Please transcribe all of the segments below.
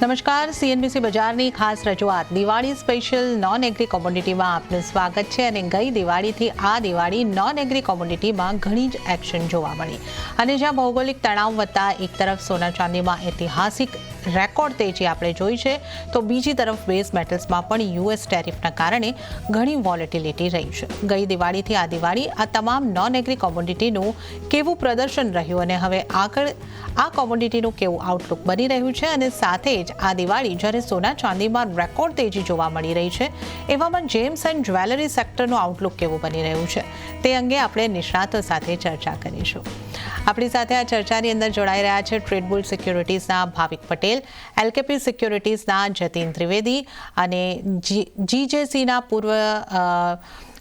નમસ્કાર સીએનબીસી બજારની ખાસ રજૂઆત. દિવાળી સ્પેશિયલ નોન એગ્રી કોમોડિટીમાં આપનું સ્વાગત છે અને ગઈ દિવાળીથી આ દિવાળી નોન એગ્રી કોમોડિટીમાં ઘણી જ એક્શન જોવા મળી. અને જ્યાં ભૌગોલિક તણાવ વધતા, એક તરફ સોના ચાંદીમાં ઐતિહાસિક રેકોર્ડ તેજી આપણે જોઈ છે. તો બીજી તરફ બેઝ મેટલ્સમાં પણ યુએસ ટેરિફના કારણે ઘણી વોલેટિલિટી રહી છે. ગઈ દિવાળીથી આ દિવાળી આ તમામ નોન એગ્રી કોમોડિટીનું કેવું પ્રદર્શન રહ્યું અને હવે આગળ આ કોમોડિટીનું કેવું આઉટલુક બની રહ્યું છે અને સાથે જ આ દિવાળી જ્યારે સોના ચાંદીમાં રેકોર્ડ તેજી જોવા મળી રહી છે, એવામાં જેમ્સ એન્ડ જ્વેલરી સેક્ટરનું આઉટલુક કેવું બની રહ્યું છે તે અંગે આપણે નિષ્ણાતો સાથે ચર્ચા કરીશું. આપણી સાથે આ ચર્ચાની અંદર જોડાઈ રહ્યા છે ટ્રેડબુલ સિક્યુરિટીઝના ભાવિક પટેલ. એલકેપી સિક્યોરિટીઝના જતીન ત્રિવેદી અને જીજેસીના પૂર્વ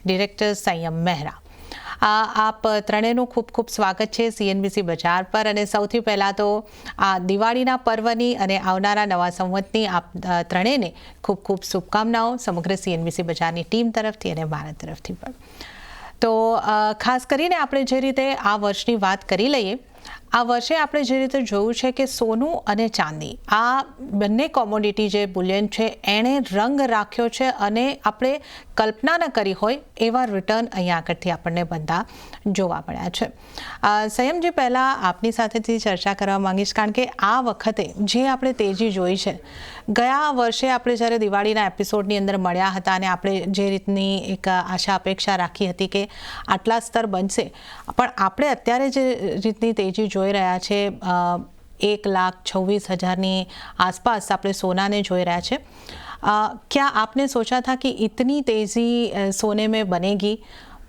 ડિરેક્ટર સંયમ મહેરા. આપ ત્રણેયનું ખૂબ ખૂબ સ્વાગત છે સીએનબીસી બજાર પર અને સૌથી પહેલાં તો આ દિવાળીના પર્વની અને આવનારા નવા સંવતની આપ ત્રણેયને ખૂબ ખૂબ શુભકામનાઓ સમગ્ર સીએનબીસી બજારની ટીમ તરફથી અને મારા તરફથી પણ. તો ખાસ કરીને આપણે જે રીતે આ વર્ષની વાત કરી લઈએ આ વર્ષે આપણે જે રીતે જોયું છે કે સોનું અને ચાંદી, આ બંને કોમોડિટી જે બુલિયન છે, એણે રંગ રાખ્યો છે અને આપણે કલ્પના ન કરી હોય એવા રિટર્ન અહીંયા આગળથી આપણને બધા જોવા મળ્યા છે. સંયમજી પહેલાં આપની સાથેથી ચર્ચા કરવા માંગીશ કારણ કે આ વખતે જે આપણે તેજી જોઈ છે, ગયા વર્ષે આપણે જ્યારે દિવાળીના એપિસોડની અંદર મળ્યા હતા અને આપણે જે રીતની એક આશા અપેક્ષા રાખી હતી કે આટલા સ્તર બનશે, પણ આપણે અત્યારે જે રીતની તેજી જોઈ રહ્યા છે અ, એક લાખ છવ્વીસ હજારની આસપાસ આપણે સોનાને જોઈ રહ્યા છે अ, क्या आपने सोचा था कि इतनी तेज़ी अ, सोने में बनेगी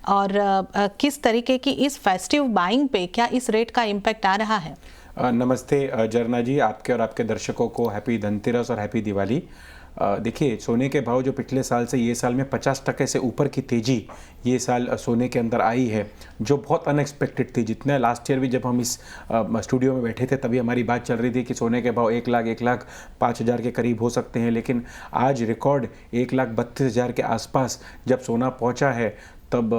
और अ, अ, किस तरीके की इस फेस्टिव बाइंग पे क्या इस रेट का इम्पैक्ट आ रहा है अ, नमस्ते अ, जरना जी आपके और आपके दर्शकों को हैप्पी धनतेरस और हैप्पी दिवाली अ, देखिए, सोने के भाव जो पिछले साल से ये साल में 50 टके से ऊपर की तेज़ी ये साल सोने के अंदर आई है, जो बहुत अनएक्सपेक्टेड थी। जितने लास्ट ईयर भी जब हम इस स्टूडियो में बैठे थे, तभी हमारी बात चल रही थी कि सोने के भाव एक लाख एक लाख पाँच हज़ार के करीब हो सकते हैं, लेकिन आज रिकॉर्ड एक लाख बत्तीस हज़ार के आसपास जब सोना पहुँचा है तब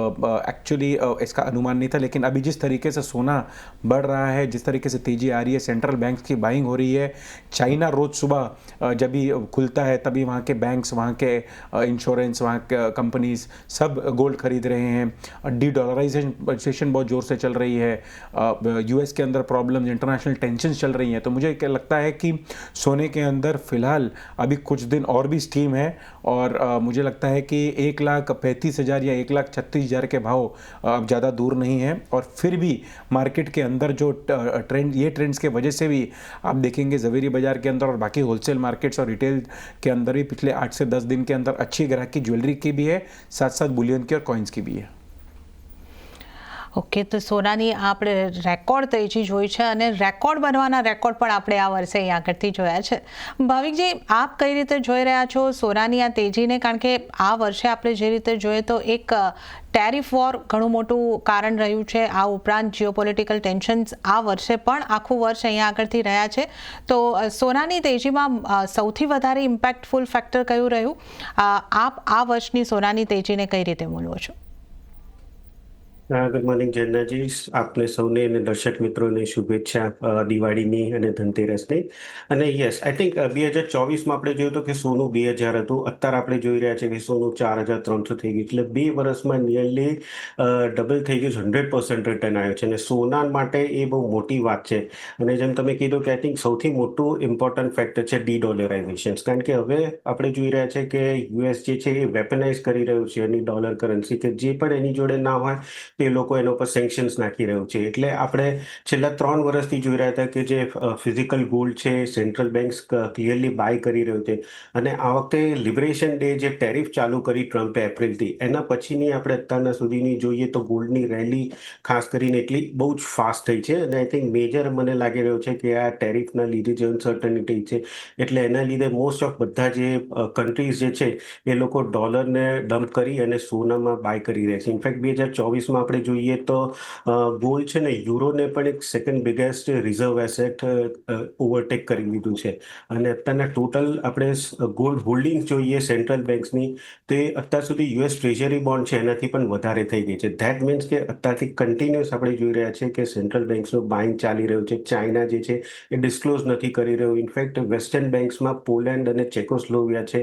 एक्चुअली इसका अनुमान नहीं था, लेकिन अभी जिस तरीके से सोना बढ़ रहा है, जिस तरीके से तेज़ी आ रही है सेंट्रल बैंक की बाइंग हो रही है चाइना रोज़ सुबह जब भी खुलता है, तभी वहाँ के बैंक्स वहाँ के इंश्योरेंस वहाँ के कंपनीज़ सब गोल्ड खरीद रहे हैं। डी डॉलराइजेशन बहुत ज़ोर से चल रही है। यूएस के अंदर प्रॉब्लम इंटरनेशनल टेंशन चल रही हैं। तो मुझे क्या लगता है कि सोने के अंदर फ़िलहाल अभी कुछ दिन और भी स्टीम है, और मुझे लगता है कि एक लाख पैंतीस हज़ार या एक लाख छत्तीस हज़ार के भाव अब ज़्यादा दूर नहीं है। और फिर भी मार्केट के अंदर जो ट्रेंड, ये ट्रेंड्स के वजह से भी आप देखेंगे जवेरी बाज़ार के अंदर और बाकी होलसेल मार्केट्स और रिटेल के अंदर भी पिछले आठ से दस दिन के अंदर अच्छी ग्राहक की ज्वेलरी की भी है साथ साथ बुलियन की और कॉइन्स की भी है। ઓકે, તો સોનાની આપણે રેકોર્ડ તેજી જોઈ છે અને રેકોર્ડ બનવાના રેકોર્ડ પણ આપણે આ વર્ષે અહીં આગળથી જોયા છે. ભાવિકજી, આપ કઈ રીતે જોઈ રહ્યા છો સોનાની આ તેજીને? કારણ કે આ વર્ષે આપણે જે રીતે જોઈએ તો એક ટેરિફ વોર ઘણું મોટું કારણ રહ્યું છે. આ ઉપરાંત જીઓપોલિટિકલ ટેન્શન્સ આ વર્ષે પણ આખું વર્ષ અહીંયા આગળથી રહ્યા છે. તો સોનાની તેજીમાં સૌથી વધારે ઇમ્પેક્ટફુલ ફેક્ટર કયું રહ્યું? આપ આ વર્ષની સોનાની તેજીને કઈ રીતે મૂલવો છો? ગુડ મોર્નિંગ જન્નાજી આપને સૌને અને દર્શક મિત્રોને શુભેચ્છા દિવાળીની અને ધનતેરસની. અને યસ આઈ થિંક બે હજાર ચોવીસમાં આપણે જોયું હતું કે સોનું બે હજાર હતું. અત્યારે આપણે જોઈ રહ્યા છીએ કે સોનું ચાર હજાર ત્રણસો થઈ ગયું એટલે બે વર્ષમાં નિયરલી ડબલ થઈ ગયું હંડ્રેડ પર્સન્ટ રિટર્ન આવ્યો છે. અને સોના માટે એ બહુ મોટી વાત છે. અને જેમ તમે કીધું કે આઈ થિંક સૌથી મોટું ઇમ્પોર્ટન્ટ ફેક્ટર છે ડી ડોલરાઇઝેશન કારણ કે હવે આપણે જોઈ રહ્યા છે કે યુએસ જે છે એ વેપનાઇઝ કરી રહ્યું છે. એની ડોલર કરન્સી કે જે પણ એની જોડે ના હોય તે લોકો એના ઉપર સેન્કશન્સ નાખી રહ્યું છે. એટલે આપણે છેલ્લા ત્રણ વર્ષથી જોઈ રહ્યા હતા કે જે ફિઝિકલ ગોલ્ડ છે સેન્ટ્રલ બેન્ક્સ ક્લિયરલી બાય કરી રહ્યું છે. અને આ વખતે લિબરેશન ડે જે ટેરિફ ચાલુ કરી ટ્રમ્પે એપ્રિલથી એના પછીની આપણે અત્યારના સુધીની જોઈએ તો ગોલ્ડની રેલી ખાસ કરીને એટલી બહુ જ ફાસ્ટ થઈ છે. અને આઈ થિંક મેજર મને લાગી રહ્યો છે કે આ ટેરિફના લીધે જે અનસર્ટનિટી છે, એટલે એના લીધે મોસ્ટ ઓફ બધા જે કન્ટ્રીઝ જે છે એ લોકો ડોલરને ડમ્પ કરી અને સોનામાં બાય કરી રહ્યા છે. ઇનફેક્ટ બે હજાર ચોવીસમાં આપણે જોઈએ તો ગોલ્ડ છે ને યુરોને પણ એક second biggest reserve asset overtake કરી લીધું છે. અને અત્યારના ટોટલ આપણે ગોલ્ડ હોલ્ડિંગ જોઈએ સેન્ટ્રલ બેન્ક્સની તે અત્યાર સુધી યુએસ ટ્રેઝરી બોન્ડ છે, એનાથી પણ વધારે થઈ ગઈ છે. ધેટ મીન્સ કે અત્યારથી કન્ટિન્યુઅસ આપણે જોઈ રહ્યા છે કે સેન્ટ્રલ બેન્ક્સનો બાઇંગ ચાલી રહ્યું છે. ચાઇના જે છે, એ ડિસ્ક્લોઝ નથી કરી રહ્યું. ઇનફેક્ટ વેસ્ટર્ન બેન્ક્સમાં પોલેન્ડ અને ચેકોસ્લોવિયા છે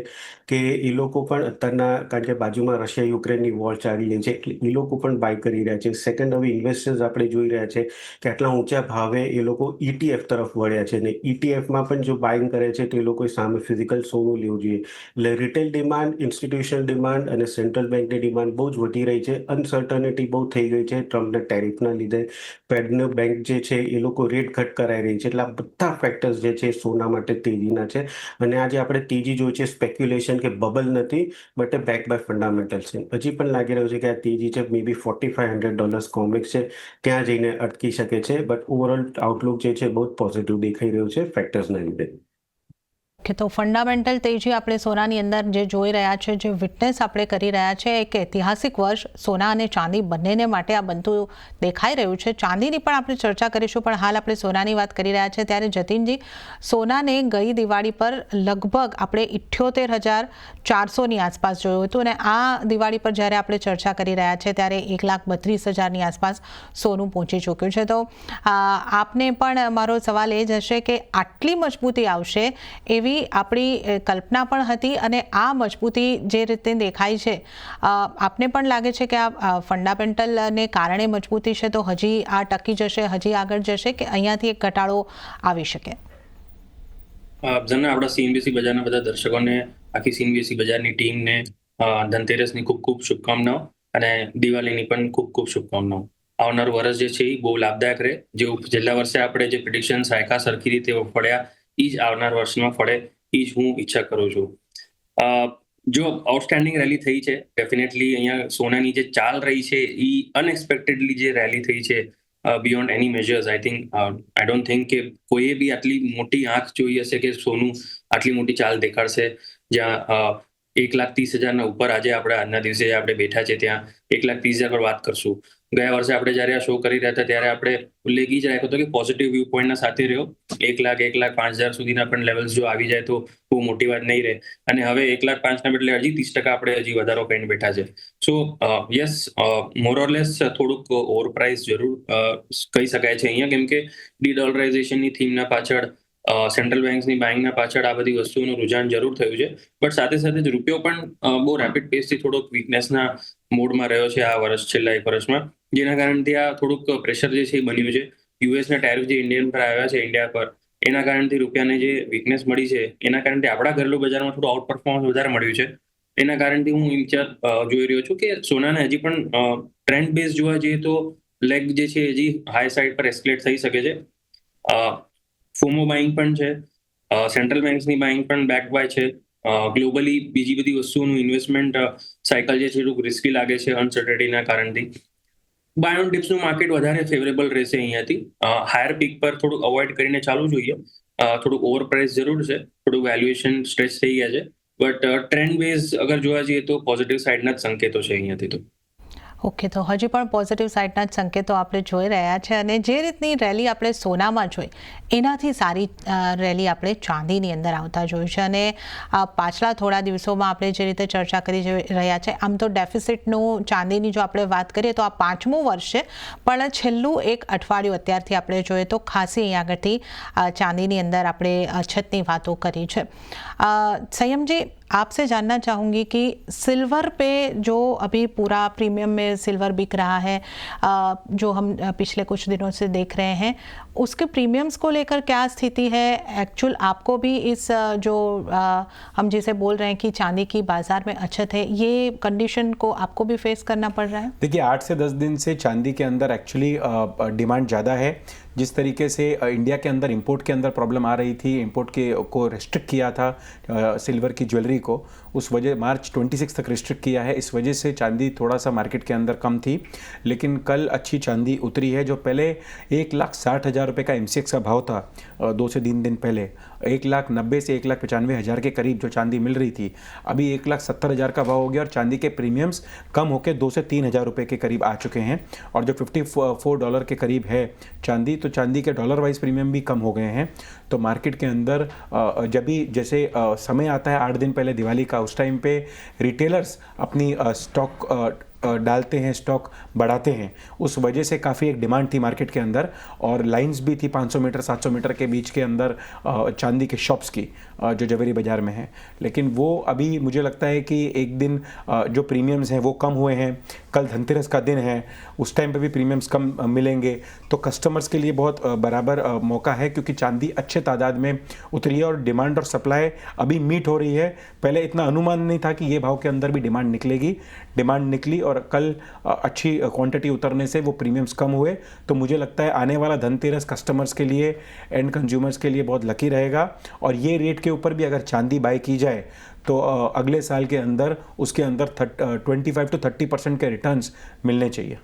કે એ લોકો પણ અત્યારના, કારણ કે બાજુમાં રશિયા યુક્રેનની વોર ચાલી રહી છે, એટલે એ લોકો પણ બાય કરી રહ્યા છે. સેકન્ડ હવે ઇન્વેસ્ટર્સ આપણે જોઈ રહ્યા છે કે આટલા ઊંચા ભાવે એ લોકો ઇટીએફ તરફ વળ્યા છે અને ઇટીએફમાં પણ જો બાઇંગ કરે છે તો એ લોકોએ સામે ફિઝિકલ સોનું લેવું જોઈએ. એટલે રિટેલ ડિમાન્ડ ઇન્સ્ટિટ્યુશનલ ડિમાન્ડ અને સેન્ટ્રલ બેંકની ડિમાન્ડ બહુ જ વધી રહી છે. અનસર્ટનિટી બહુ થઈ ગઈ છે ટ્રમ્પના ટેરિફના લીધે. ફેડનો બેંક જે છે એ લોકો રેટ ઘટ કરાઈ રહી છે. એટલે આ બધા ફેક્ટર્સ જે છે સોના માટે તેજીના છે. અને આજે આપણે તેજી જોઈએ છે સ્પેક્યુલેશન કે બબલ નથી બટ બેક બાય ફંડામેન્ટલ છે. હજી પણ લાગી રહ્યું છે કે આ તેજી છે maybe forty five hundred dollars Comex છે. ત્યાં જઈને અટકી શકે છે બટ ઓવરઓલ આઉટલુક જે છે, બહુ પોઝિટિવ દેખાઈ રહ્યું છે ફેક્ટર્સના લીધે. કે તો ફંડામેન્ટલ તેજી આપણે સોનાની અંદર જે જોઈ રહ્યા છે, જે વિટનેસ આપણે કરી રહ્યા છે, એક ઐતિહાસિક વર્ષ સોના અને ચાંદી બંનેને માટે આ બનતું દેખાઈ રહ્યું છે. ચાંદીની પણ આપણે ચર્ચા કરીશું, પણ હાલ આપણે સોનાની વાત કરી રહ્યા છે. ત્યારે જતીનજી, સોનાને ગઈ દિવાળી પર લગભગ આપણે ઇઠ્યોતેર હજાર ચારસોની આસપાસ જોયું હતું અને આ દિવાળી પર જ્યારે આપણે ચર્ચા કરી રહ્યા છે, ત્યારે એક લાખ બત્રીસ હજારની આસપાસ સોનું પહોંચી ચૂક્યું છે. તો આપને પણ મારો સવાલ એ જ હશે કે આટલી મજબૂતી આવશે એવી આપણી કલ્પના પણ હતી અને આ મજબૂતી જે રીતે દેખાય છે આપને પણ લાગે છે કે આ ફંડામેન્ટલને કારણે મજબૂતી છે? તો હજી આ ટકી જશે, હજી આગળ જશે કે અહીંયાથી એક ઘટાડો આવી શકે? જનરલ આપણા સીએનબીસી બજારના બધા દર્શકોને, આખી સીએનબીસી બજારની ટીમને ધનતેરસની ખૂબ ખૂબ શુભકામનાઓ અને દિવાળીની પણ ખૂબ ખૂબ શુભકામનાઓ. આવનાર વર્ષ જે છે એ બહુ લાભદાયક રહે. જેવું, છેલ્લા વર્ષે આપણે જે પ્રિડિક્શન સાયકા સરખી રીતે ફળ્યા એ જ આવનાર વર્ષમાં ફળે એ જ હું ઈચ્છા કરું છું. જો આઉટસ્ટેન્ડિંગ રેલી થઈ છે ડેફિનેટલી અહીંયા સોનાની જે ચાલ રહી છે એ અનએક્સપેક્ટેડલી જે રેલી થઈ છે beyond any measures I think I don't think કે કોઈએ બી આટલી મોટી આંખ જોઈ હશે કે સોનું આટલી મોટી ચાલ દેખાડશે. જ્યાં એક લાખ ત્રીસ હજારના ઉપર આજે આપણે આજના દિવસે આપણે બેઠા છે ત્યાં, એક લાખ ત્રીસ હજાર પર વાત કરશું. ગયા વર્ષે આપણે જ્યારે આ શો કરી રહ્યા હતા, ત્યારે આપણે ઉલ્લેખ જ રાખ્યો હતો કે પોઝિટિવ વ્યૂ પોઈન્ટના સાથે રહ્યો. એક લાખ એક લાખ પાંચ હજાર સુધીના પણ લેવલ્સ જો આવી જાય તો બહુ મોટી વાત નહીં રહે. અને હવે એક લાખ પાંચના બદલે હજી ત્રીસ ટકા આપણે હજી વધારો કરીને બેઠા છે. સો યસ મોરઓરલેસ થોડુંક ઓવર પ્રાઇસ જરૂર કહી શકાય છે અહીંયા, કેમ કે ડોલરાઇઝેશનની થીમના પાછળ સેન્ટ્રલ બેન્ક્સની બેંકના પાછળ આ બધી વસ્તુઓનું રુઝાન જરૂર થયું છે. બટ સાથે સાથે જ રૂપિયો પણ બહુ રેપિડ પેસથી થોડોક વીકનેસના મોડમાં રહ્યો છે આ વર્ષ, છેલ્લા એક વર્ષમાં. જેના કારણથી આ થોડુંક પ્રેશર જે છે એ બન્યું છે. યુએસના ટેરિફ જે ઇન્ડિયન પર આવ્યા છે ઇન્ડિયા પર, એના કારણથી રૂપિયાને જે વીકનેસ મળી છે, એના કારણથી આપણા ઘરેલું બજારમાં થોડું આઉટ પરફોર્મન્સ વધારે મળ્યું છે. એના કારણથી હું વિચાર જોઈ રહ્યો છું કે સોનાને હજી પણ ટ્રેન્ડ બેઝ જોવા જઈએ તો લેગ જે છે હજી હાઈ સાઈડ પર એસ્કેલેટ થઈ શકે છે. ફોમો બાઇંગ પણ છે. સેન્ટ્રલ બેન્ક્સની બાઇંગ પણ બેક બાય છે. ગ્લોબલી બીજી બધી વસ્તુઓનું ઇન્વેસ્ટમેન્ટ સાયકલ જે છે થોડુંક રિસ્કી લાગે છે અનસર્ટેનિટીના કારણથી. બાયોન ડિપ્સનું માર્કેટ વધારે ફેવરેબલ રહેશે અહીંયાથી હાયર પીક પર થોડુંક અવોઇડ કરીને ચાલવું જોઈએ. થોડુંક ઓવર પ્રાઇસ જરૂર છે. થોડુંક વેલ્યુએશન સ્ટ્રેસ થઈ ગયા છે. બટ ટ્રેન્ડ બેઝ અગર જોવા જઈએ તો પોઝિટિવ સાઇડના જ સંકેતો છે અહીંયાથી તો. ઓકે, તો હજી પણ પોઝિટિવ સાઇડના સંકેતો આપણે જોઈ રહ્યા છે અને જે રીતની રેલી આપણે સોનામાં જોઈ, એનાથી સારી રેલી આપણે ચાંદીની અંદર આવતા જોઈ છે અને પાછલા થોડા દિવસોમાં આપણે જે રીતે ચર્ચા કરી રહ્યા છે, આમ તો ડેફિસિટનું ચાંદીની જો આપણે વાત કરીએ તો આ પાંચમું વર્ષ છે, પણ છેલ્લું એક અઠવાડિયું અત્યારથી આપણે જોઈએ તો ખાસી અહીં આગળથી ચાંદીની અંદર આપણે અછતની વાતો કરી છે. સંયમજી आपसे जानना चाहूँगी कि सिल्वर पे जो अभी पूरा प्रीमियम में सिल्वर बिक रहा है जो हम पिछले कुछ दिनों से देख रहे हैं, उसके प्रीमियम्स को लेकर क्या स्थिति है? एक्चुअल आपको भी इस जो हम जिसे बोल रहे हैं कि चांदी की बाज़ार में अछत है, ये कंडीशन को आपको भी फेस करना पड़ रहा है? देखिए, आठ से दस दिन से चांदी के अंदर एक्चुअली डिमांड ज़्यादा है। जिस तरीके से अ, इंडिया के अंदर इंपोर्ट के अंदर प्रॉब्लम आ रही थी इंपोर्ट के को रेस्ट्रिक्ट किया था अ, सिल्वर की ज्वेलरी को उस वजह, मार्च 26 तक रिस्ट्रिक्ट किया है। इस वजह से चांदी थोड़ा सा मार्केट के अंदर कम थी, लेकिन कल अच्छी चांदी उतरी है, जो पहले एक लाख साठ हज़ार रुपये का एम का भाव था दो से तीन दिन पहले। एक लाख नब्बे से एक लाख पचानवे हज़ार के करीब जो चांदी मिल रही थी, अभी एक लाख सत्तर हज़ार का भाव हो गया और चांदी के प्रीमियम्स कम होकर दो से तीन हज़ार रुपये के करीब आ चुके हैं। और जो फिफ्टी फोर डॉलर के करीब है चांदी तो चांदी के डॉलर वाइज प्रीमियम भी कम हो गए हैं। तो मार्केट के अंदर जब भी जैसे समय आता है, आठ दिन पहले दिवाली का उस टाइम पे रिटेलर्स अपनी स्टॉक डालते हैं स्टॉक बढ़ाते हैं। उस वजह से काफ़ी एक डिमांड थी मार्केट के अंदर और लाइंस भी थी 500 मीटर 700 मीटर के बीच के अंदर चांदी के शॉप्स की। जो जवेरी बाज़ार में है। लेकिन वो अभी मुझे लगता है कि एक दिन जो प्रीमियम्स हैं वो कम हुए हैं। कल धनतेरस का दिन है, उस टाइम पे भी प्रीमियम्स कम मिलेंगे। तो कस्टमर्स के लिए बहुत बराबर मौका है क्योंकि चांदी अच्छे तादाद में उतरी है और डिमांड और सप्लाई अभी मीट हो रही है। पहले इतना अनुमान नहीं था कि ये भाव के अंदर भी डिमांड निकलेगी। डिमांड निकली और कल अच्छी क्वांटिटी उतरने से वो प्रीमियम्स कम हुए। तो मुझे लगता है आने वाला धनतेरस कस्टमर्स के लिए एंड कंज्यूमर्स के लिए बहुत लकी रहेगा। और ये रेट के ऊपर भी अगर चांदी बाय की जाए तो अ, अगले साल के अंदर उसके अंदर twenty five to thirty percent के रिटर्न्स मिलने चाहिए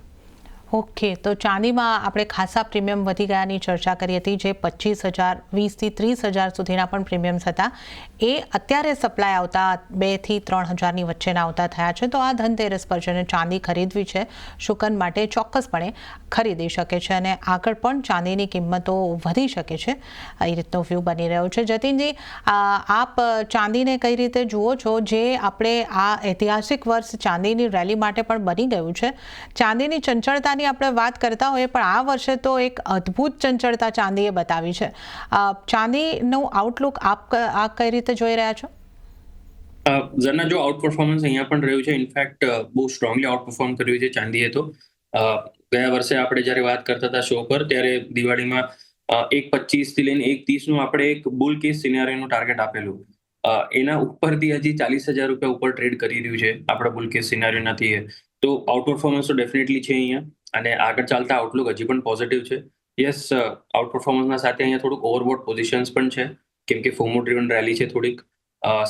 ઓકે, તો ચાંદીમાં આપણે ખાસા પ્રીમિયમ વધી ગયાની ચર્ચા કરી હતી, જે પચીસ હજાર, વીસથી ત્રીસ હજાર સુધીના પણ પ્રીમિયમ્સ હતા. એ અત્યારે સપ્લાય આવતા બેથી ત્રણ હજારની વચ્ચેના આવતા થયા છે. તો આ ધનતેરસ પર જેને ચાંદી ખરીદવી છે, શુકન માટે ચોક્કસપણે ખરીદી શકે છે અને આગળ પણ ચાંદીની કિંમતો વધી શકે છે. એ રીતનો વ્યૂ બની રહ્યો છે. જતીનજી આપ ચાંદીને કઈ રીતે જુઓ છો? જે આપણે આ ઐતિહાસિક વર્ષ ચાંદીની રેલી માટે પણ બની ગયું છે. ચાંદીની ચંચળતાની આપણે વાત કરતા હોઈએ, પણ આ વર્ષે તો એક અદ્ભુત ચંચળતા ચાંદીએ બતાવી છે. ચાંદીનું આઉટલુક આપ આ કઈ રીતે જોઈ રહ્યા છો? ઝરના જો આઉટ પરફોર્મન્સ અહીંયા પણ રહ્યું છે. ઇનફેક્ટ બહુ સ્ટ્રોંગલી આઉટ પરફોર્મ કર્યું છે ચાંદીએ તો. ગયા વર્ષે આપણે જ્યારે વાત કરતા હતા શો પર, ત્યારે દિવાળીમાં એક પચીસથી લઈને એક ત્રીસનું આપણે એક બુલ કેસ સિનારીનું ટાર્ગેટ આપેલું. એના ઉપરથી હજી ચાલીસ હજાર રૂપિયા ઉપર ટ્રેડ કરી રહ્યું છે આપણા બુલ કેસ સિનારીઓ નથી તો આઉટ પરફોર્મન્સ તો ડેફિનેટલી છે અહીંયા. અને આગળ ચાલતા આઉટલુક હજી પણ પોઝિટિવ છે. યસ આઉટ પરફોર્મન્સના સાથે અહીંયા થોડુંક ઓવરબોટ પોઝિશન્સ પણ છે. કેમ કે ફોમો ડ્રીવન રેલી છે થોડીક.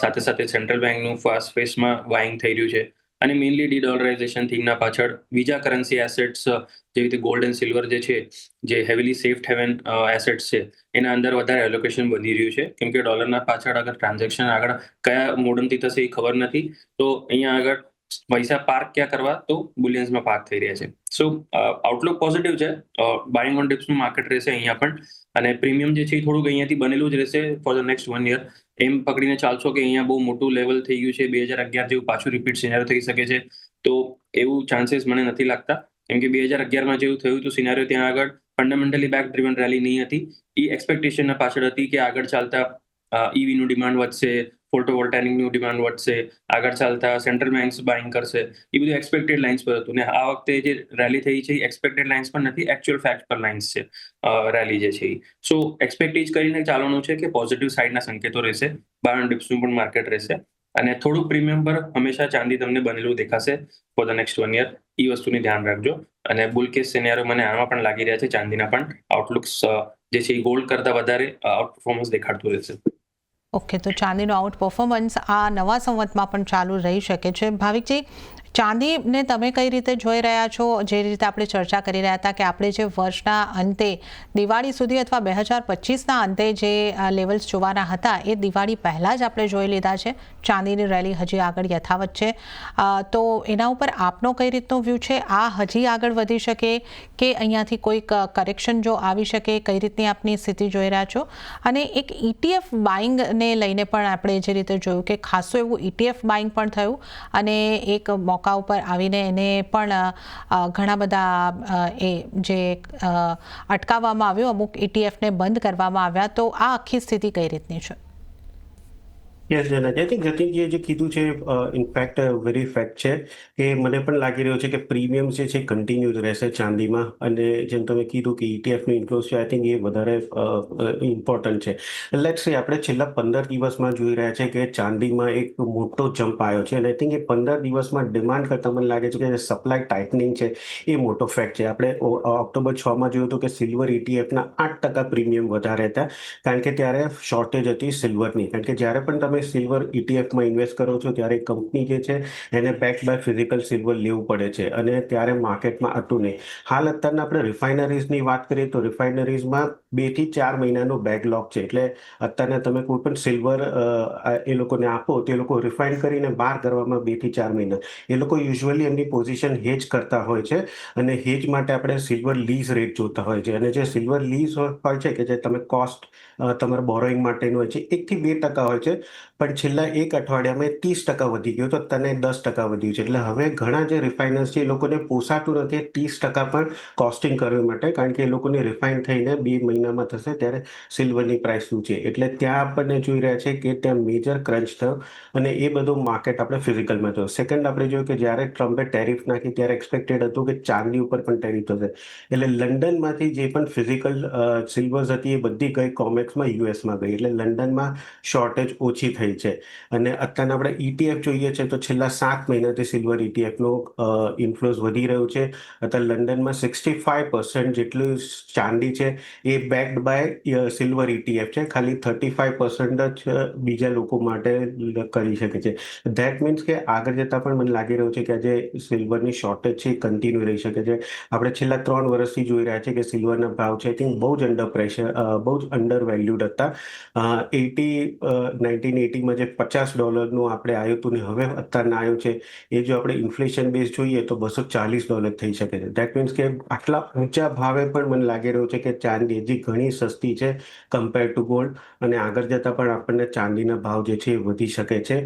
સાથે સાથે સેન્ટ્રલ બેંકનું ફાસ્ટ ફેસમાં વાઇંગ થઈ રહ્યું છે. અને મેઇનલી ડીડોલરાઇઝેશન થીમના પાછળ બીજા કરન્સી એસેટ્સ જેવી રીતે ગોલ્ડ એન્ડ સિલ્વર જે છે, જે હેવીલી સેફ હેવન એસેટ્સ છે, એના અંદર વધારે એલોકેશન વધી રહ્યું છે. કેમ કે ડોલરના પાછળ આગળ ટ્રાન્ઝેક્શન આગળ કયા મોડમથી થશે એ ખબર નથી. તો અહીંયા આગળ પૈસા પાર્ક ક્યાં કરવા? તો બુલિયન્સમાં પાર્ક થઈ રહ્યા છે. સો આઉટલુક પોઝિટિવ છે. બાયિંગ ઓન ડિપ્સનું માર્કેટ રહેશે અહીંયા પણ. અને પ્રીમિયમ જે છે એ થોડુંક અહીંયાથી બનેલું જ રહેશે for the next one year એમ પકડીને ચાલશો કે અહીંયા બહુ મોટું લેવલ થઈ ગયું છે, બે હજાર અગિયાર જેવું પાછું રિપીટ સિનારીઓ થઈ શકે છે, તો એવું ચાન્સીસ મને નથી લાગતા. કેમ કે બે હજાર અગિયારમાં જેવું થયું હતું સિનારીઓ ત્યાં આગળ ફંડામેન્ટલી બેક ડ્રીવન રેલી નહીં હતી. એ એક્સપેક્ટેશનના પાછળ હતી કે આગળ ચાલતા ઈવીનું ડિમાન્ડ વધશે ફોટોવોલ્ટેનિકનું ડિમાન્ડ વધશે, આગળ ચાલતા સેન્ટ્રલ બેંક્સ બાઇંગ કરશે, એ બધું એક્સપેક્ટેડ લાઇન્સ પર હતું. ને આ વખતે જે રેલી થઈ છે એક્સપેક્ટેડ લાઇન્સ પર નથી એકચ્યુઅલ ફેક્ટ પર લાઇન્સ છે રેલી જે છે સો એક્સપેક્ટ જ કરીને ચાલવાનું છે કે પોઝિટિવ સાઇડના સંકેતો રહેશે બાર ડિપ્સનું પણ માર્કેટ રહેશે, અને થોડુંક પ્રીમિયમ પર હંમેશા ચાંદી તમને બનેલું દેખાશે for the next one year એ વસ્તુની ધ્યાન રાખજો. અને બુલ કેસ સિનેરો મને આમાં પણ લાગી રહ્યા છે, ચાંદીના પણ આઉટલુક્સ જે છે એ ગોલ્ડ કરતાં વધારે આઉટ પરફોર્મન્સ દેખાડતું રહેશે. ઓકે તો ચાંદીનું આઉટ પરફોર્મન્સ આ નવા સંવતમાં પણ ચાલુ રહી શકે છે. ભાવિકજી ચાંદીને તમે કઈ રીતે જોઈ રહ્યા છો? જે રીતે આપણે ચર્ચા કરી રહ્યા હતા કે આપણે જે વર્ષના અંતે દિવાળી સુધી અથવા બે હજાર પચીસના અંતે જે લેવલ્સ જોવાના હતા, એ દિવાળી પહેલાં જ આપણે જોઈ લીધા છે. ચાંદીની રેલી હજી આગળ યથાવત છે. તો એના ઉપર આપનો કઈ રીતનો વ્યૂ છે? આ હજી આગળ વધી શકે કે અહીંયાથી કોઈક કરેક્શન જો આવી શકે? કઈ રીતની આપની સ્થિતિ જોઈ રહ્યા છો? અને એક ઇટીએફ બાઇંગને લઈને પણ આપણે જે રીતે જોયું કે ખાસું એવું ઇટીએફ બાઇંગ પણ થયું અને એક મોકા ઉપર આવીને એને પણ ઘણા બધા એ જે અટકાવવામાં આવ્યું, અમુક ઇટીએફને બંધ કરવામાં આવ્યા, તો આ આખી સ્થિતિ કઈ રીતની છે? યસ જનજ આઈ થિંક જતીનજીએ જે કીધું છે ઇનફેક્ટ વેરી ફેક્ટ છે કે મને પણ લાગી રહ્યું છે કે પ્રીમિયમ જે છે કન્ટિન્યુ રહેશે ચાંદીમાં અને જેમ તમે કીધું કે ઇટીએફનું ઇન્ફ્લુઅન્સ છે આઈ થિંક એ વધારે ઇમ્પોર્ટન્ટ છે લેટ્સ સી આપણે છેલ્લા પંદર દિવસમાં જોઈ રહ્યા છે કે ચાંદીમાં એક મોટો જમ્પ આવ્યો છે અને આઈ થિંક એ પંદર દિવસમાં ડિમાન્ડ કરતાં મને લાગે છે કે સપ્લાય ટાઇટનિંગ છે એ મોટો ફેક્ટ છે આપણે ઓક્ટોબર છમાં જોયું હતું કે સિલ્વર ઇટીએફના આઠ ટકા પ્રીમિયમ વધારે હતા કારણ કે ત્યારે શોર્ટેજ હતી સિલ્વરની કારણ કે જ્યારે પણ તમે સિલ્વર ઇટીએફમાં ઇન્વેસ્ટ કરો છો, ત્યારે કંપની જે છે, એને બેક બાય ફિઝિકલ સિલ્વર લેવું પડે છે. અને ત્યારે માર્કેટમાં હતું નહીં. હાલ અત્યારના આપણે રિફાઇનરીઝની વાત કરીએ તો રિફાઇનરીઝમાં બેથી ચાર મહિનાનો બેકલોગ છે. એટલે અત્યારના તમે કોઈ પણ સિલ્વર એ લોકોને આપો, તે લોકો રિફાઇન કરીને બહાર કરવામાં બેથી ચાર મહિના. એ લોકો યુઝ્યુઅલી એમની પોઝિશન હેજ કરતા હોય છે. અને હેજ માટે આપણે સિલ્વર લીઝ રેટ જોતા હોય છે. અને જે સિલ્વર લીઝ હોય છે કે જે તમે કોસ્ટ તમારા બોરોઈંગ માટેનું હોય છે એકથી બે ટકા હોય છે. પણ છેલ્લા એક અઠવાડિયામાં ત્રીસ ટકા વધી ગયો, તો તને દસ ટકા વધ્યું છે. એટલે હવે ઘણા જે રિફાઇનર્સ છે, એ લોકોને પોસાતું નથી. ત્રીસ ટકા પણ કોસ્ટિંગ કરવા માટે, કારણ કે એ લોકોને રિફાઇન થઈને બે મહિનામાં થશે, ત્યારે સિલ્વરની પ્રાઇસ શું છે? એટલે ત્યાં આપણને જોઈ રહ્યા છે કે ત્યાં મેજર ક્રંચ થયો અને એ બધું માર્કેટ આપણે ફિઝિકલમાં થયો. સેકન્ડ આપણે જોયું કે જ્યારે ટ્રમ્પે ટેરિફ નાખી, ત્યારે એક્સપેક્ટેડ હતું કે ચાંદી ઉપર પણ ટેરિફ થશે. એટલે લંડનમાંથી જે પણ ફિઝિકલ સિલ્વર્સ હતી, એ બધી ગઈ કોમેક્સમાં યુએસમાં ગઈ. એટલે લંડનમાં શોર્ટેજ ઓછી થઈ છે. અને અત્યારના આપણે ઇટીએફ જોઈએ છે તો છેલ્લા સાત મહિનાથી સિલ્વર ઈટીએફનો ઇન્ફ્લુઅન્સ વધી રહ્યું છે. અત્યારે લંડનમાં સિક્સટી ફાઈવ પર્સન્ટ જેટલું ચાંદી છે એ બેક્ડ બાય સિલ્વર ઈટીએફ છે. ખાલી થર્ટી ફાઈવ પર્સન્ટ જ બીજા લોકો માટે કરી શકે છે. ધેટ મીન્સ કે આગળ જતાં પણ મને લાગી રહ્યું છે કે આજે સિલ્વરની શોર્ટેજ છે એ કન્ટિન્યુ રહી શકે છે. આપણે છેલ્લા ત્રણ વર્ષથી જોઈ રહ્યા છે કે સિલ્વરના ભાવ છે તે બહુ જ અંડર પ્રેશર બહુ જ અંડર વેલ્યુડ હતા એટી નાઇન્ટીન એટીમાં જે પચાસ ડોલરનું આપણે આવ્યું હતું ને હવે અત્યારના આવ્યું છે, એ જો આપણે ઇન્ફ્લેશન બેઝ જોઈએ તો બસો ચાલીસ ડોલર થઈ શકે છે. દેટ મીન્સ કે આટલા ઊંચા ભાવે પણ મને લાગી રહ્યું છે કે ચાંદી હજી ઘણી સસ્તી છે કમ્પેર ટુ ગોલ્ડ અને આગળ જતાં પણ આપણને ચાંદીના ભાવ જે છે એ વધી શકે છે.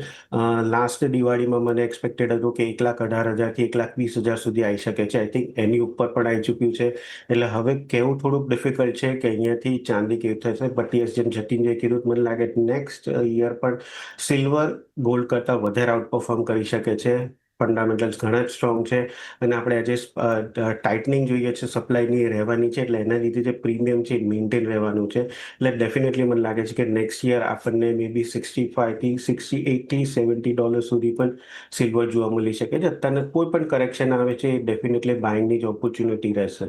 લાસ્ટ દિવાળીમાં મને એક્સપેક્ટેડ હતું કે એક લાખ અઢાર હજારથી એક લાખ વીસ હજાર સુધી આવી શકે છે. આઈ થિંક એની ઉપર પણ આવી ચૂક્યું છે. એટલે હવે કેવું થોડુંક ડિફિકલ્ટ છે કે અહીંયાથી ચાંદી કેવું થશે? બટ યસ જેમ જતીન જે કીધું, મને લાગે નેક્સ્ટ યર પણ સિલ્વર ગોલ્ડ કરતાં વધારે આઉટ પરફોર્મ કરી શકે છે. ફંડામેન્ટલ્સ ઘણા જ સ્ટ્રોંગ છે. અને આપણે આજે ટાઇટનિંગ જોઈએ છે સપ્લાયની રહેવાની છે. એટલે એના લીધે જે પ્રીમિયમ છે એ મેન્ટેન રહેવાનું છે. એટલે ડેફિનેટલી મને લાગે છે કે નેક્સ્ટ યર આપણને મે બી સિક્સટી ફાઇવથી સિક્સટી એટથી સેવન્ટી ડોલર સુધી પણ સિલ્વર જોવા મળી શકે છે. અત્યારના કોઈ પણ કરેક્શન આવે છે, એ ડેફિનેટલી બાઇંગની જ ઓપોર્ચ્યુનિટી રહેશે.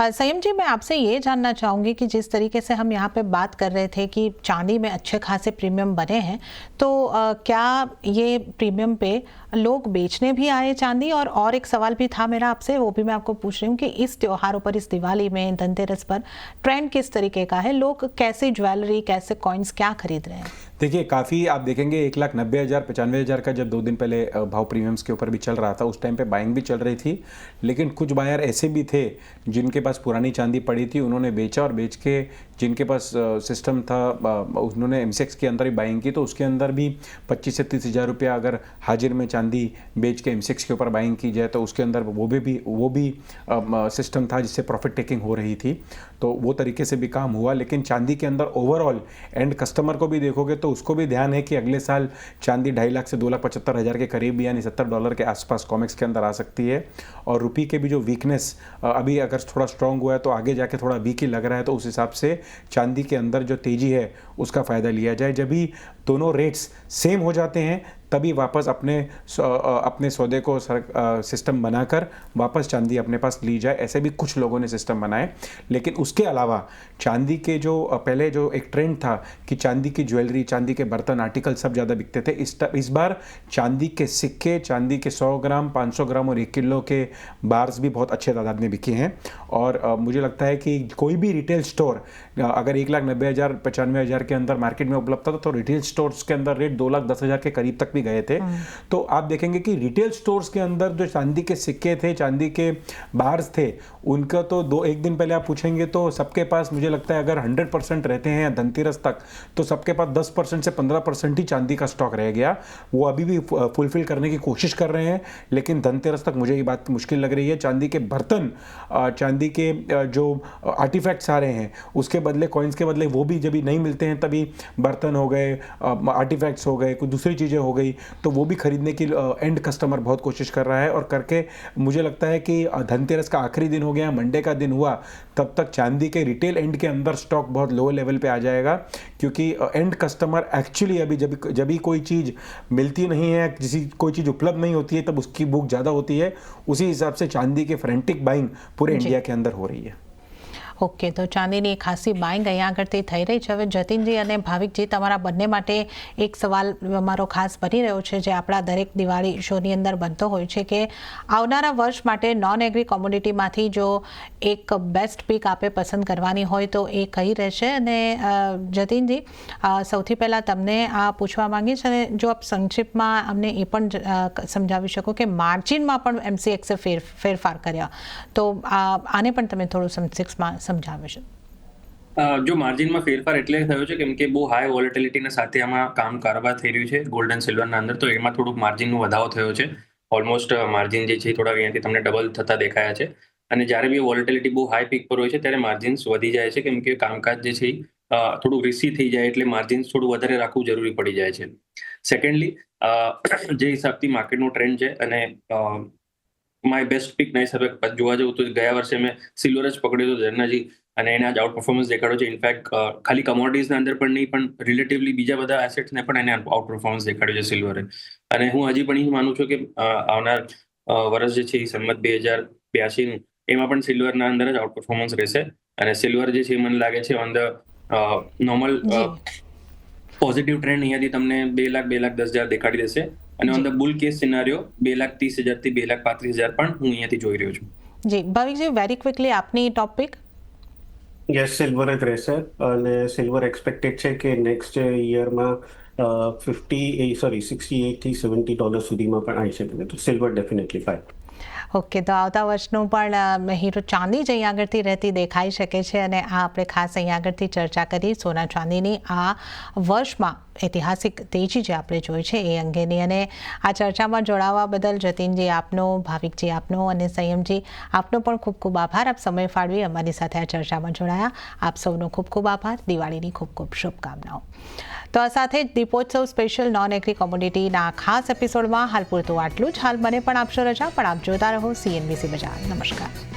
संयम जी मैं आपसे ये जानना चाहूँगी कि जिस तरीके से हम यहाँ पे बात कर रहे थे कि चांदी में अच्छे खासे प्रीमियम बने हैं तो अ, क्या ये प्रीमियम पे लोग बेचने भी आए चांदी? और और एक सवाल भी था मेरा आपसे वो भी मैं आपको पूछ रही हूँ कि इस त्योहारों पर इस दिवाली में धनतेरस पर ट्रेंड किस तरीके का है? लोग कैसे ज्वेलरी कैसे कॉइन्स क्या खरीद रहे हैं? देखिए, काफ़ी आप देखेंगे एक लाख नब्बे हज़ार, पचानवे हज़ार का जब दो दिन पहले भाव प्रीमियम्स के ऊपर भी चल रहा था, उस टाइम पे बाइंग भी चल रही थी। लेकिन कुछ बायर ऐसे भी थे जिनके पास पुरानी चांदी पड़ी थी, उन्होंने बेचा और बेच के जिनके पास सिस्टम था उन्होंने एम के अंदर ही बाइंग की तो उसके अंदर भी पच्चीस से तीस हज़ार रुपया अगर हाजिर में चांदी बेच के एम के ऊपर बाइंग की जाए तो उसके अंदर वो भी भी, वो भी सिस्टम था जिससे प्रॉफिट टेकिंग हो रही थी। तो वो तरीके से भी काम हुआ, लेकिन चांदी के अंदर ओवरऑल एंड कस्टमर को भी देखोगे तो उसको भी ध्यान है कि अगले साल चांदी ढाई लाख से दो लाख पचहत्तर हज़ार के करीब यानी सत्तर डॉलर के आसपास कॉमिक्स के अंदर आ सकती है। और रुपी के भी जो वीकनेस अभी अगर थोड़ा स्ट्रांग हुआ है तो आगे जाके थोड़ा वीक ही लग रहा है तो उस हिसाब से चांदी के अंदर जो तेज़ी है उसका फ़ायदा लिया जाए जब भी दोनों रेट्स सेम हो जाते हैं तभी वापस अपने अपने सौदे को सर सिस्टम बनाकर वापस चांदी अपने पास ली जाए, ऐसे भी कुछ लोगों ने सिस्टम बनाए। लेकिन उसके अलावा चांदी के जो पहले जो एक ट्रेंड था कि चांदी की ज्वेलरी, चांदी के बर्तन, आर्टिकल सब ज़्यादा बिकते थे, इस इस बार चांदी के सिक्के, चांदी के 100 ग्राम 500 ग्राम और एक किलो के बार्स भी बहुत अच्छे तादाद में बिके हैं। और मुझे लगता है कि कोई भी रिटेल स्टोर अगर एक लाख नब्बे हज़ार, पचानवे हज़ार के अंदर मार्केट में उपलब्ध था तो रिटेल स्टोर्स के अंदर रेट दो लाख दस हज़ार के करीब तक भी गए थे। तो आप देखेंगे कि रिटेल स्टोर्स के अंदर जो चांदी के सिक्के थे चांदी के बार्स थे उनका तो दो एक दिन पहले आप पूछेंगे तो सबके पास मुझे लगता है अगर हंड्रेड परसेंट रहते हैं धनतेरस तक तो सबके पास दस परसेंट से पंद्रह परसेंट ही चांदी का स्टॉक रह गया। वो अभी भी फुलफिल करने की कोशिश कर रहे हैं लेकिन धनतेरस तक मुझे ये बात मुश्किल लग रही है। चांदी के बर्तन चांदी के जो आर्टिफैक्ट्स आ रहे हैं उसके बदले कॉइन्स के बदले वो भी जब नहीं मिलते हैं तभी बर्तन हो गए आर्टिफैक्ट्स हो गए कुछ दूसरी चीज़ें हो गई। तो वो भी खरीदने की एंड कस्टमर बहुत कोशिश कर रहा है और करके मुझे लगता है कि धनतेरस का आखिरी दिन हो गया मंडे का दिन हुआ तब तक चांदी के रिटेल एंड के अंदर स्टॉक बहुत लो लेवल पे आ जाएगा क्योंकि एंड कस्टमर एक्चुअली अभी जब जब भी कोई चीज़ मिलती नहीं है किसी कोई चीज़ उपलब्ध नहीं होती है तब उसकी बुक ज़्यादा होती है उसी हिसाब से चांदी के फ्रेंटिक बाइंग पूरे इंडिया के अंदर हो रही है। ઓકે, તો ચાંદીની ખાસી બાઇંગ અહીંયા આગળથી થઈ રહી છે. હવે જતીનજી અને ભાવિકજી, તમારા બંને માટે એક સવાલ મારો ખાસ બની રહ્યો છે, જે આપણા દરેક દિવાળી શોની અંદર બનતો હોય છે કે આવનારા વર્ષ માટે નોન એગ્રી કોમ્યુનિટીમાંથી જો એક બેસ્ટ પીક આપે પસંદ કરવાની હોય તો એ કઈ રહેશે? અને જતીનજી સૌથી પહેલાં તમને આ પૂછવા માંગીશ અને જો આપ સંક્ષિપ્તમાં અમને એ પણ સમજાવી શકો કે માર્જિનમાં પણ એમસીએક્સે ફેર, ફેરફાર કર્યા. તો આને પણ તમે થોડું સંક્ષિપ્તમાં સમજાવશો અ, જો માર્જિનમાં ફેરફાર એટલે થયો છે કેમ કે બહુ હાઈ વોલેટિલિટીના સાથે આમાં કામ કારવાર થઈ રહ્યું છે ગોલ્ડ એન્ડ સિલ્વરના અંદર તો એમાં થોડુંક માર્જિનનો વધારો થયો છે. ઓલમોસ્ટ માર્જિન જે છે થોડા અહીંયાથી તમને ડબલ થતા દેખાયા છે. અને જ્યારે બી વોલેટિલિટી બહુ હાઈ પીક પર હોય છે ત્યારે માર્જિન્સ વધી જાય છે કેમ કે કામકાજ જે છે થોડું રિસી થઈ જાય એટલે માર્જિન્સ થોડું વધારે રાખવું જરૂરી પડી જાય છે. સેકન્ડલી જે હિસાબથી માર્કેટનો ટ્રેન્ડ છે અને માય બેસ્ટ પિક નહીં સર. જોવા જવું તો ગયા વર્ષે મેં સિલ્વર જ પકડ્યો હતો ઝરનાજી અને એને આજ આઉટ પરફોર્મન્સ દેખાડ્યો છે. ઇનફેક્ટ ખાલી કમોડિટીઝના અંદર પણ નહીં પણ રિલેટિવલી બીજા બધા એસેટ્સને પણ એને આઉટ પરફોર્મન્સ દેખાડ્યો છે સિલ્વરે. અને હું હજી પણ એ માનું છું કે આવનાર વર્ષ જે છે એ સંમત બે હજાર બ્યાસીનું એમાં પણ સિલ્વરના અંદર જ આઉટ પરફોર્મન્સ રહેશે. અને સિલ્વર જે છે મને લાગે છે on the normal positive trend અહીંયાથી તમને બે લાખ બે લાખ દસ હજાર દેખાડી દેશે. અને on the bull case scenario બે લાખ ત્રીસ હજારથી બે લાખ પાંત્રીસ હજાર પણ હું અહીંયાથી જોઈ રહ્યો છું. જી. ભાવિકજી વેરી ક્વિકલી આપની ટોપિક યસ સિલ્વર જ રહેશે અને સિલ્વર એક્સપેક્ટેડ છે કે નેક્સ્ટ યરમાં ફિફ્ટી સોરી સિક્સટી એટથી સેવન્ટી ડોલર સુધીમાં પણ આવી શકે તો સિલ્વર ડેફિનેટલી ફાઇન ઓકે તો આવતા વર્ષનું પણ હીરો ચાંદી જ અહીંયા આગળથી રહેતી દેખાઈ શકે છે અને આ આપણે ખાસ અહીંયા આગળથી ચર્ચા કરી સોના ચાંદીની આ વર્ષમાં. ઐતિહાસિક તેજી જે આપણે જોઈ છે એ અંગેની અને આ ચર્ચામાં જોડાવા બદલ જતીનજી આપનો, ભાવિકજી આપનો અને સંયમજી આપનો પણ ખૂબ ખૂબ આભાર. આપ સમય ફાળવી અમારી સાથે આ ચર્ચામાં જોડાયા. આપ સૌનો ખૂબ ખૂબ આભાર. દિવાળીની ખૂબ ખૂબ શુભકામનાઓ. તો આ સાથે જ દીપોત્સવ સ્પેશિયલ નોન એગ્રી કોમ્યુનિટીના ખાસ એપિસોડમાં હાલ પૂરતું આટલું જ. હાલ મને પણ આપશો રજા, પણ આપ જોતા રહો સીએનબીસી બજાર. નમસ્કાર.